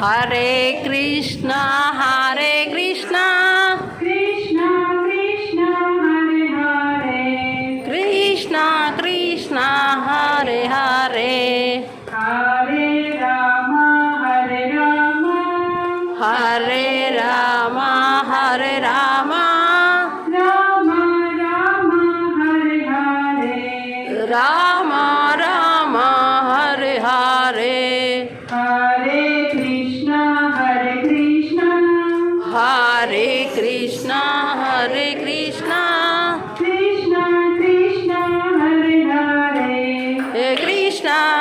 হরে Krishna.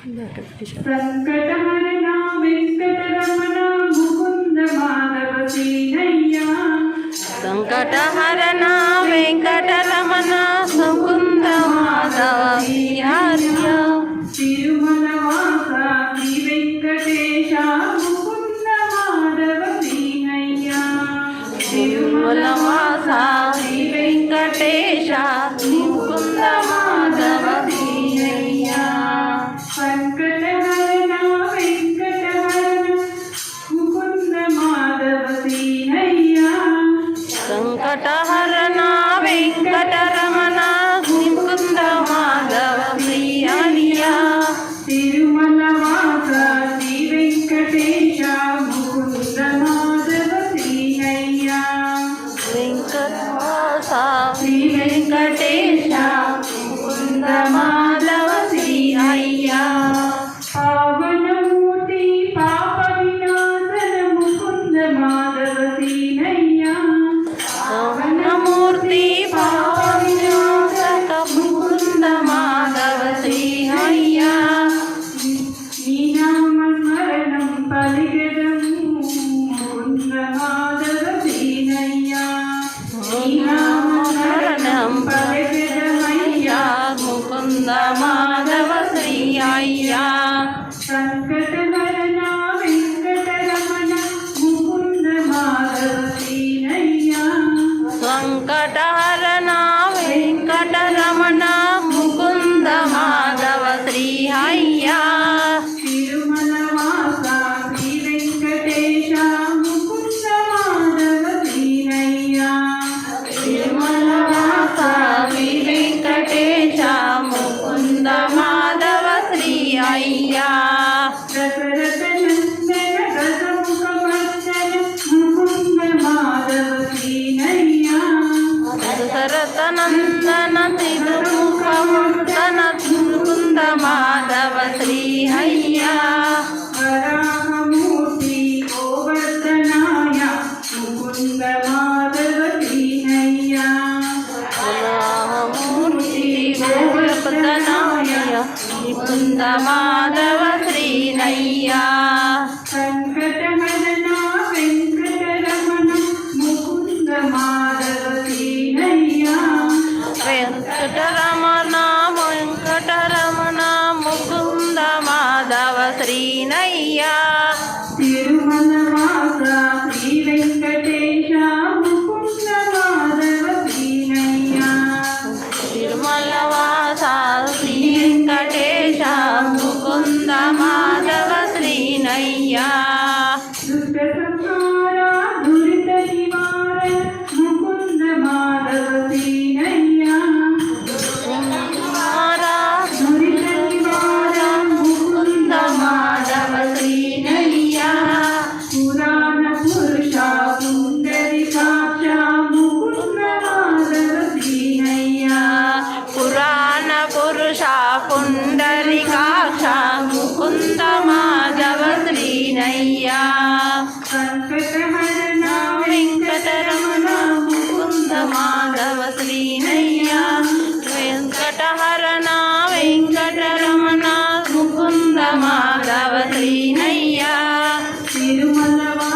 సంకటహరణ Venkataramana Mukunda Madhava. సంకటహరణ Venkataramana Mukunda Bye. భరతనందన తిరుముఖముందన తిరుకుంద Madhava శ్రీహయ్యా. Varahamurthy గోవర్ధనాయ Mukunda Madhava శ్రీహయ్యా Varahamurthy గోవర్ధనాయ శ్రీనయ్యా. వెంకటహరణ Venkataramana Mukunda Madhava శ్రీనయ్యా. Tirumala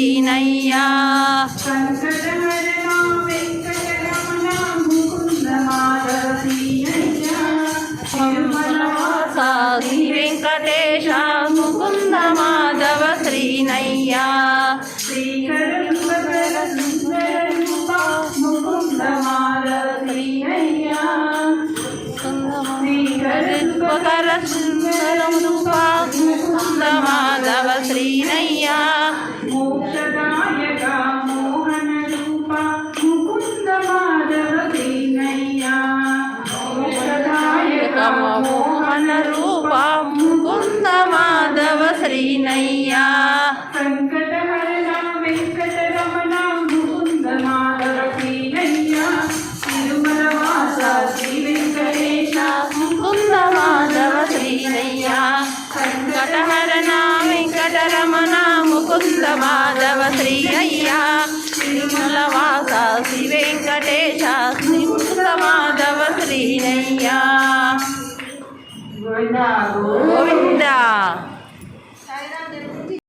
శ్రీనయ్యా Shri Venkatesha Mukunda Madhava శ్రీనయ్యా. Mukunda Madhava Srinaiah. శ్రీనయ్యా సంకటహరణ Venkataramana Mukunda Madhava Srinaiah Tirumala వాస శ్రీ వెంకటేశ ముకుంద మాధవ శ్రీనయ్యా వెంకటహరణ వెంకటరమణ ముకుంద మాధవ శ్రీ అయ్యా తిరుమల వాస శ్రీ వెంకటేశ ముకుంద మాధవ శ్రీనయ్యా గోవిందా. గోవిందా.